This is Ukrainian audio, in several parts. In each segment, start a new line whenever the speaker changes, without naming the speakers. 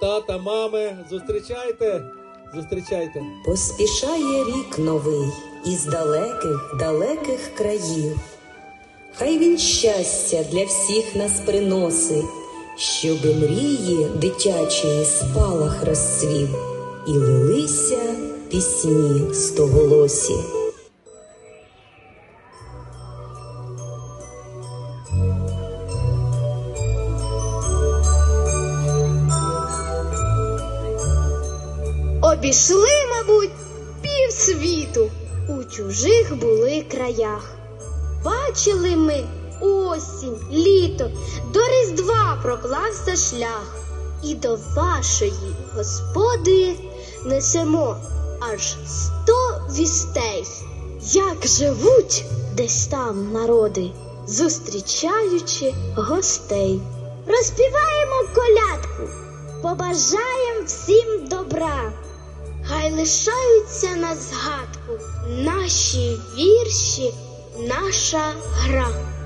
Тата, мами, зустрічайте, зустрічайте.
Поспішає рік новий із далеких, далеких країв. Хай він щастя для всіх нас приносить, щоби мрії дитячої спалах розцвів, і лилися пісні стоголосі.
Обійшли, мабуть, півсвіту у чужих були краях. Бачили ми осінь, літо, до Різдва проклався шлях, і до вашої господи несемо аж сто вістей, як живуть десь там народи, зустрічаючи гостей. Розпіваємо колядку, побажаємо всім добра. Хай лишаються на згадку наші вірші, наша гра.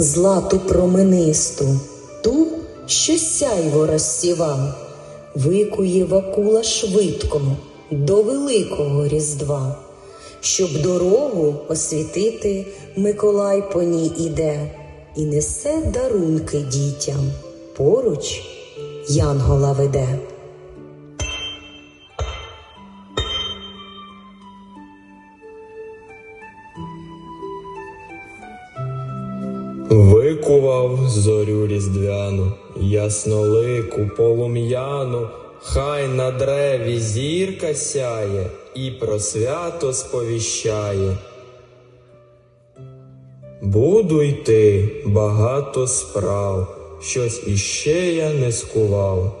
Злату променисту, ту, що сяйво розсівав, викує Вакула швидко до великого Різдва, щоб дорогу освітити Миколай по ній іде і несе дарунки дітям, поруч Янгола веде.
Викував зорю різдвяну, яснолику полум'яну, хай на древі зірка сяє і про свято сповіщає. Буду йти багато справ, щось іще я не скував.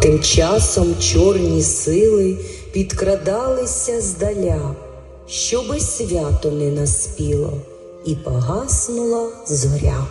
Тим часом чорні сили підкрадалися здаля, щоби свято не наспіло, і погаснула зоря.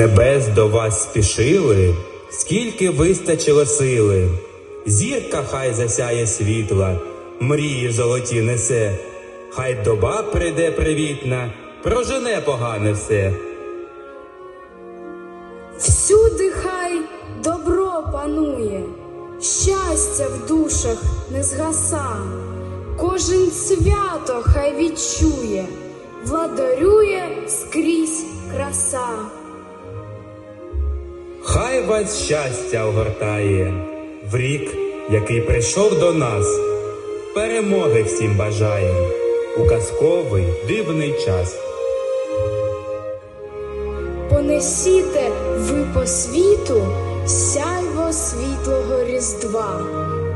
Небес до вас спішили, скільки вистачило сили. Зірка хай засяє світла, мрії золоті несе, хай доба прийде привітна, прожене погане все.
Всюди хай добро панує, щастя в душах не згаса, кожен свято хай відчує, владарює скрізь краса.
Хай вас щастя огортає, в рік, який прийшов до нас, перемоги всім бажаєм у казковий дивний час.
Понесіте ви по світу сяйво світлого різдва,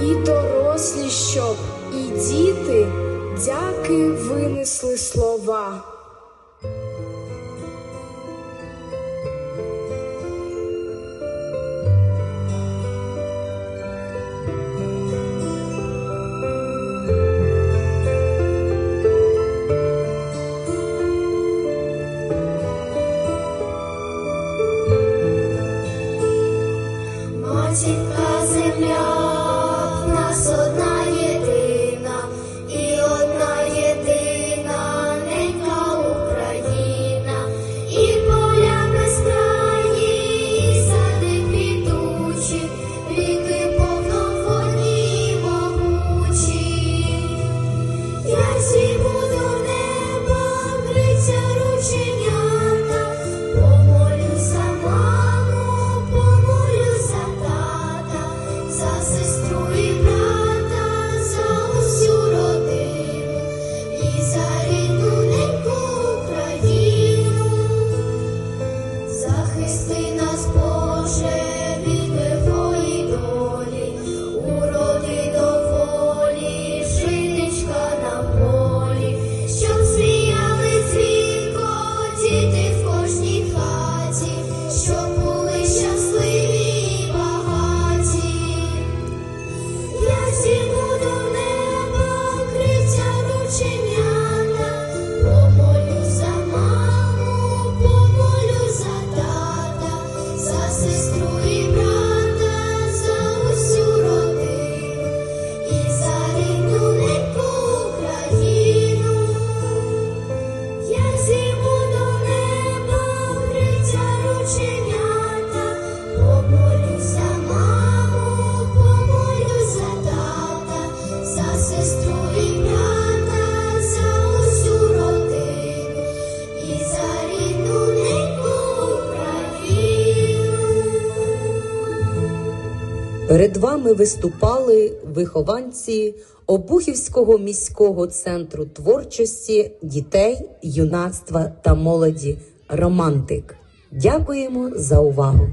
і дорослі, щоб, і діти дяки винесли слова.
Перед вами виступали вихованці Обухівського міського центру творчості дітей, юнацтва та молоді Романтик. Дякуємо за увагу!